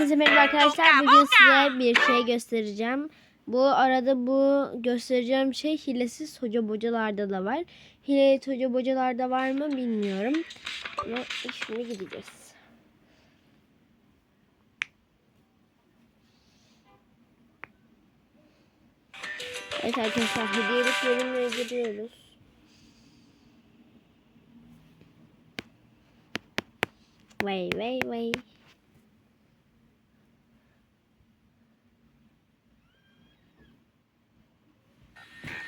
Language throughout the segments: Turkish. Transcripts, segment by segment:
Herkese merhaba arkadaşlar. Bugün size bir şey göstereceğim. Bu arada bu göstereceğim şey hilesiz hoca bocalarda da var. Hileli hoca bocalarda var mı bilmiyorum. Ama şimdi gideceğiz. Evet arkadaşlar hediyelik bölümüne giriyoruz. Vay vay vay.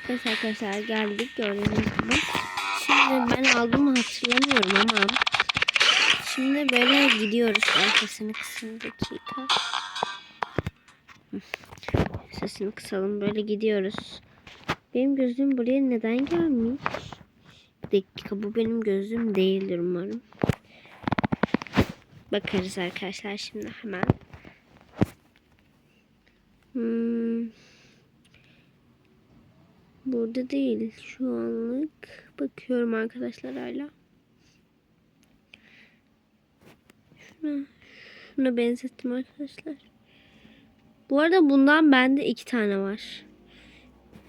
Evet arkadaşlar geldik gördüğünüz gibi. Şimdi ben aldım mı hatırlamıyorum ama şimdi böyle gidiyoruz. Arkasını kısın dakika. Sesini kısalım böyle gidiyoruz. Benim gözüm buraya neden gelmiş? Bir dakika bu benim gözüm değildir umarım. Bakarız arkadaşlar şimdi hemen. Burada değil şu anlık. Bakıyorum arkadaşlar hala. Şuna, şuna benzettim arkadaşlar. Bu arada bundan bende iki tane var.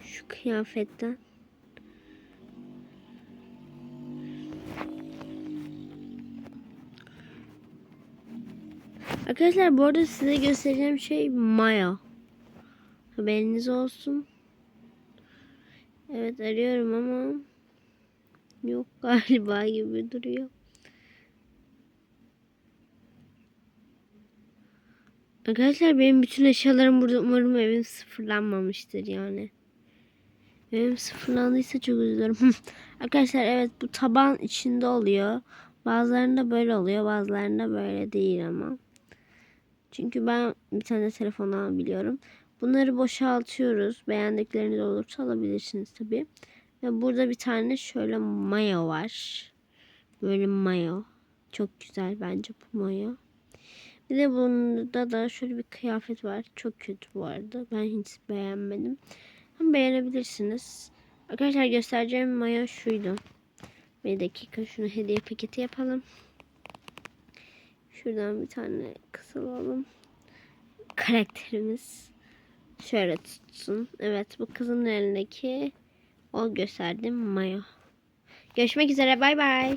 Şu kıyafetten. Arkadaşlar bu arada size göstereceğim şey Maya. Haberiniz olsun. Evet arıyorum ama yok galiba gibi duruyor. Arkadaşlar benim bütün eşyalarım burada umarım evim sıfırlanmamıştır yani. Evim sıfırlandıysa çok üzülürüm. Arkadaşlar evet bu taban içinde oluyor. Bazılarında böyle oluyor bazılarında böyle değil ama. Çünkü ben bir tane telefondan biliyorum. Bunları boşaltıyoruz. Beğendikleriniz olursa alabilirsiniz tabi. Ve burada bir tane şöyle mayo var. Böyle mayo. Çok güzel bence bu mayo. Bir de bunda da şöyle bir kıyafet var. Çok kötü bu arada. Ben hiç beğenmedim. Ama beğenebilirsiniz. Arkadaşlar göstereceğim mayo şuydu. Bir dakika şunu hediye paketi yapalım. Şuradan bir tane kısalalım. Karakterimiz şöyle tutsun. Evet bu kızın elindeki o gösterdiğim mayo. Görüşmek üzere bay bay.